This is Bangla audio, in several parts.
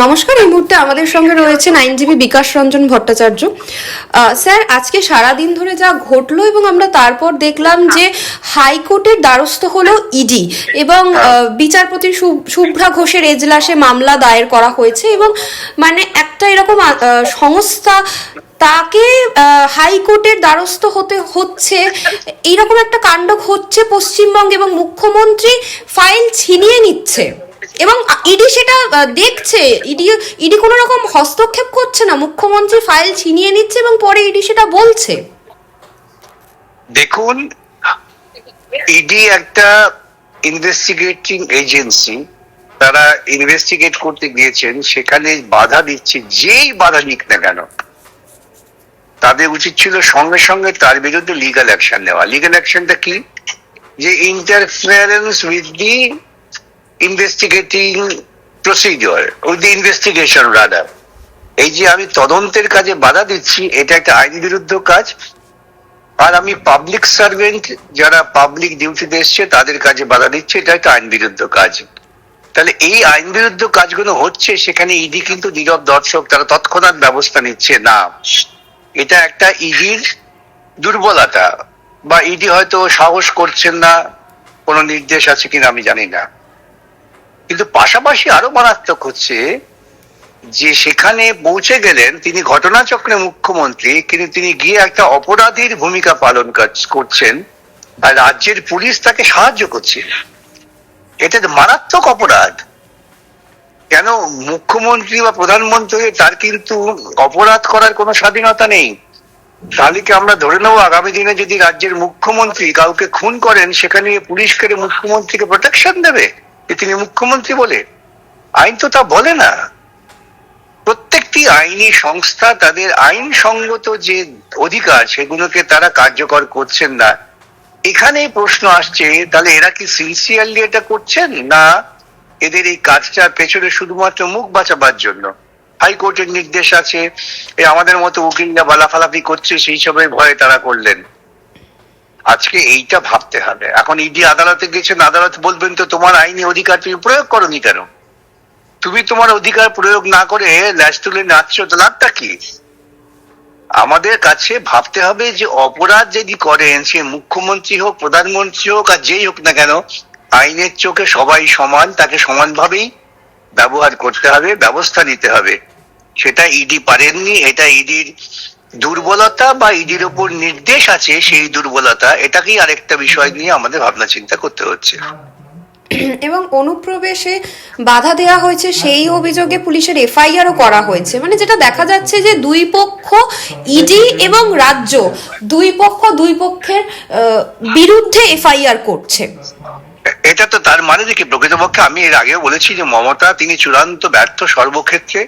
নমস্কার, এই মুহূর্তে আমাদের সঙ্গে রয়েছেন আইনজীবী বিকাশ রঞ্জন ভট্টাচার্য। স্যার, আজকে সারা দিন ধরে যা ঘটলো এবং আমরা তারপর দেখলাম যে হাইকোর্টের দ্বারস্থ হলো ইডি এবং বিচারপতি শুভ্রা ঘোষের এজলাসে মামলা দায়ের করা হয়েছে এবং মানে একটা এরকম সংস্থা তাকে হাইকোর্টের দ্বারস্থ হতে হচ্ছে, এইরকম একটা কাণ্ড হচ্ছে পশ্চিমবঙ্গে এবং মুখ্যমন্ত্রী ফাইল ছিনিয়ে নিচ্ছে। এবং ইডি সেটা দেখছে। ইডি ইডি কোনো রকম হস্তক্ষেপ করছে না। মুখ্যমন্ত্রী ফাইল ছিনিয়ে নিচ্ছে এবং পরে ইডি সেটা বলছে। দেখুন, ইডি একটা ইনভেস্টিগেটিং এজেন্সি তারা ইনভেস্টিগেট করতে গিয়েছেন, সেখানে বাধা দিচ্ছে, যেই বাধা দিক না কেন। তাদের উচিত ছিল সঙ্গে সঙ্গে তার বিরুদ্ধে লিগাল অ্যাকশন নেওয়া। লিগাল অ্যাকশনটা কি? যে interference with the investigating procedure with the investigation radar এই যে আমি তদন্তের কাজে বাধা দিচ্ছি, এটা একটা আইন বিরুদ্ধ কাজ। আর আমি পাবলিক সার্ভেন্ট যারা পাবলিক ডিউটিতে এসছে, তাদের কাজে বাধা দিচ্ছে, এটা একটা আইন বিরুদ্ধ কাজ। তাহলে এই আইন বিরুদ্ধ কাজগুলো হচ্ছে, সেখানে ইডি কিন্তু নীরব দর্শক, তারা তৎক্ষণাৎ ব্যবস্থা নিচ্ছে না। এটা একটা ইডির দুর্বলতা, বা ইডি হয়তো সাহস করছেন না, কোনো নির্দেশ আছে কিনা আমি জানি না। কিন্তু পাশাপাশি আরও মারাত্মক হচ্ছে যে সেখানে পৌঁছে গেলেন তিনি ঘটনাচক্রে মুখ্যমন্ত্রী, কিন্তু তিনি গিয়ে একটা অপরাধীর ভূমিকা পালন করছেন আর রাজ্যের পুলিশ তাকে সাহায্য করছে। এটা মারাত্মক অপরাধ। কেন মুখ্যমন্ত্রী বা প্রধানমন্ত্রী তার কিন্তু অপরাধ করার কোনো স্বাধীনতা নেই। তাহলে কি আমরা ধরে নেব আগামী দিনে যদি রাজ্যের মুখ্যমন্ত্রী কাউকে খুন করেন, সেখানে পুলিশ করে মুখ্যমন্ত্রীকে প্রোটেকশন দেবে? যে তিনি মুখ্যমন্ত্রী বলে। আইন তো তা বলে না। প্রত্যেকটি আইনি সংস্থা তাদের আইন আইনসঙ্গত যে অধিকার, সেগুলোকে তারা কার্যকর করছেন না। এখানেই প্রশ্ন আসছে, তাহলে এরা কি সিনসিয়ারলি এটা করছেন? না, এদের এই কাজটার পেছনে শুধুমাত্র মুখ বাঁচাবার জন্য। হাইকোর্টের নির্দেশ আছে আমাদের মতো উকিলরা বালাফালাফি করছে, সেই সবের ভয়ে তারা করলেন। আজকে এইটা ভাবতে হবে। এখন ইডি আদালতে গেছেন, আদালত বলবেন তো তোমার আইনি অধিকার তুমি প্রয়োগ করনি কেন? তুমি তোমার অধিকার প্রয়োগ না করে ল্যাস তুলে নাচছো, তো লাভটা কি? আমাদের কাছে ভাবতে হবে যে অপরাধ যদি করেন, সে মুখ্যমন্ত্রী হোক, প্রধানমন্ত্রী হোক আর যেই হোক না কেন, আইনের চোখে সবাই সমান, তাকে সমানভাবেই ব্যবহার করতে হবে, ব্যবস্থা নিতে হবে। সেটা ইডি পারেননি, এটা ইডির দুর্বলতা বা ইডির ওপর নির্দেশ আছে সেই দুর্বলতা এটাকেই আরেকটা বিষয় নিয়ে আমাদের ভাবনা চিন্তা করতে হচ্ছে। এবং অনুপ্রবেশে বাধা দেওয়া হয়েছে সেই অভিযোগে পুলিশের এফআইআরও করা হয়েছে। মানে যেটা দেখা যাচ্ছে যে দুই পক্ষ ইডি এবং রাজ্য দুই পক্ষ দুই পক্ষের বিরুদ্ধে এফআইআর করছে। এটা তো তার মানে দেখি প্রকৃতপক্ষে আমি এর আগেও বলেছি যে মমতা তিনি চূড়ান্ত ব্যর্থ সর্বক্ষেত্রে।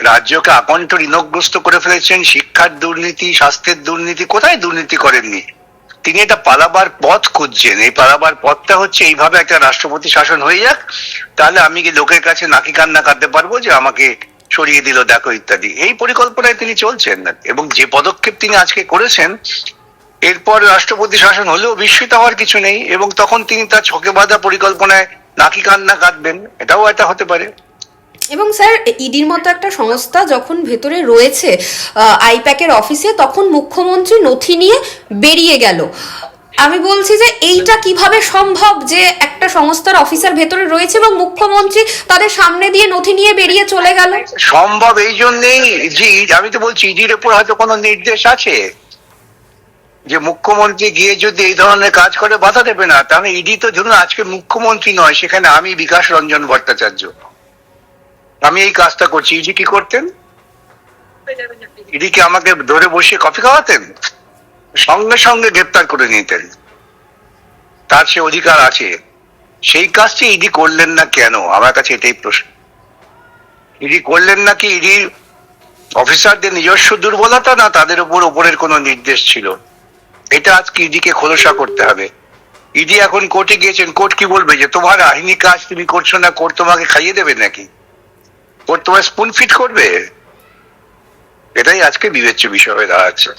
রাজ্যকে আকণ্ঠ ঋণগ্রস্ত করে ফেলেছেন, শিক্ষার দুর্নীতি, স্বাস্থ্যের দুর্নীতি, কোথায় দুর্নীতি করেননি? তিনি এটা পালাবার পথ খুঁজছেন। এই পালাবার পথটা হচ্ছে এইভাবে একটা রাষ্ট্রপতি শাসন হয়ে যাক, তাহলে আমি কি লোকের কাছে নাকি কান্না কাঁদতে পারব যে আমাকে সরিয়ে দিল, দেখো ইত্যাদি। এই পরিকল্পনায় তিনি চলছেন এবং যে পদক্ষেপ তিনি আজকে করেছেন, এরপর রাষ্ট্রপতি শাসন হলেও বিস্মিত হওয়ার কিছু নেই, এবং তখন তিনি তার ছকে বাঁধা পরিকল্পনায় নাকি কান্না কাঁদবেন, এটাও এটা হতে পারে। এবং স্যার ইডির মতো একটা সংস্থা যখন ভেতরে রয়েছে আইপ্যাকের অফিসে, তখন মুখ্যমন্ত্রী নথি নিয়ে বেরিয়ে গেল। আমি বলছি যে, এইটা কীভাবে সম্ভব যে একটা সংস্থার অফিসার ভেতরে রয়েছে এবং মুখ্যমন্ত্রী তাদের সামনে দিয়ে নথি নিয়ে বেরিয়ে চলে গেল? সম্ভব এই জন্যেই ই- আমি তো বলছি, ইডির উপর হয়তো কোনো নির্দেশ আছে? যে মুখ্যমন্ত্রী গিয়ে যদি এই ধরনের কাজ করে, বাধা দেবে না। তাহলে ইডি তো, ধরুন, আজকে মুখ্যমন্ত্রী নয়, সেখানে আমি বিকাশ রঞ্জন ভট্টাচার্য। আমি এই কাজটা করছি। ইডি কি করতেন? ইডি কি আমাকে ধরে বসে কফি খাওয়াতেন? সঙ্গে সঙ্গে গ্রেপ্তার করে নিতেন। তার সে অধিকার আছে। সেই কাজটি ইডি করলেন না কেন? আমার কাছে এটাই প্রশ্ন। ইডি করলেন নাকি ইডির অফিসারদের নিজস্ব দুর্বলতা না তাদের উপর উপরের কোনো নির্দেশ ছিল? এটা আজকে ইডিকে খোলসা করতে হবে। ইডি এখন কোর্টে গিয়েছেন। কোর্ট কি বলবে যে, তোমার আইনি কাজ তুমি করছ না, কোর্ট তোমাকে খাইয়ে দেবে নাকি? কোর্ট তোমার স্পুন ফিট করবে? এটাই আজকে বিবেচ্য বিষয় হয়ে দাঁড়াচ্ছে।